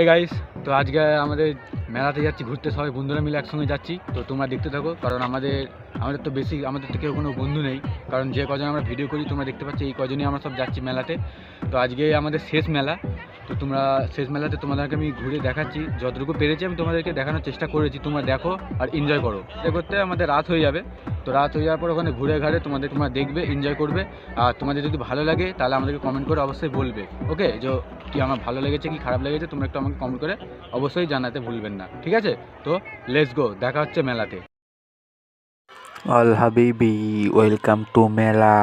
এই গাইস তো আজকে আমাদের মেলাতে যাচ্ছি, ঘুরতে সবাই বন্ধুরা মিলে একসঙ্গে যাচ্ছি। তো তোমরা দেখতে থাকো, কারণ আমাদের আমাদের তো বেশি, আমাদের তো কেউ কোনো বন্ধু নেই। কারণ যে কজন আমরা ভিডিও করি, তোমরা দেখতে পাচ্ছ, এই কজনই আমরা সব যাচ্ছি মেলাতে। তো আজকে আমাদের শেষ মেলা। তো তোমরা শেষ মেলাতে তোমাদেরকে আমি ঘুরে দেখাচ্ছি। যতটুকু পেরেছি আমি তোমাদেরকে দেখানোর চেষ্টা করেছি। তোমরা দেখো আর এনজয় করো। এটা করতে আমাদের রাত হয়ে যাবে। তো রাত হয়ে যাওয়ার পর ওখানে ঘুরে ঘাড়ে তোমাদের, তোমরা দেখবে এনজয় করবে। আর তোমাদের যদি ভালো লাগে, তাহলে আমাদেরকে কমেন্ট করে অবশ্যই বলবে। ওকে যে কি আমার ভালো লেগেছে, কি খারাপ লেগেছে, তোমরা একটু আমাকে কমেন্ট করে অবশ্যই জানাতে ভুলবেন না, ঠিক আছে তো লেটস গো দেখা হচ্ছে মেলাতে অল হাবিবি ওয়েলকাম টু Mela.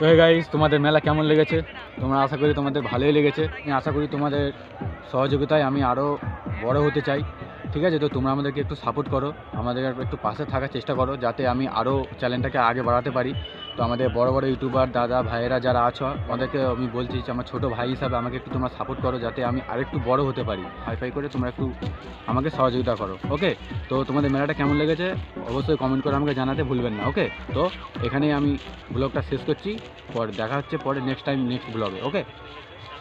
তো হে গাইস তোমাদের মেলা কেমন লেগেছে? তোমরা আশা করি তোমাদের ভালোই লেগেছে। আমি আশা করি তোমাদের সহযোগিতায় আমি আরও বড় হতে চাই। ঠিক আছে, তো তোমরা আমাদেরকে একটু সাপোর্ট করো। আমাদের একটু পাশে থাকার চেষ্টা করো, যাতে আমি আরও চ্যানেলটাকে আগে বাড়াতে পারি। তো আমাদের বড় বড় ইউটিউবার দাদা, ভাইয়েরা যারা আছো, ওদেরকে আমি বলছি, যে আমার ছোটো ভাই হিসাবে আমাকে একটু তোমরা সাপোর্ট করো, যাতে আমি আরেকটু বড় হতে পারি। হাইফাই করে তোমরা একটু আমাকে সহযোগিতা করো ওকে তো তোমাদের মেলাটা কেমন লেগেছে? অবশ্যই কমেন্ট করে আমাকে জানাতে ভুলবেন না ওকে তো এখানেই আমি ব্লগটা শেষ করছি, পরে দেখা হচ্ছে পরে নেক্সট টাইম নেক্সট ব্লগে ওকে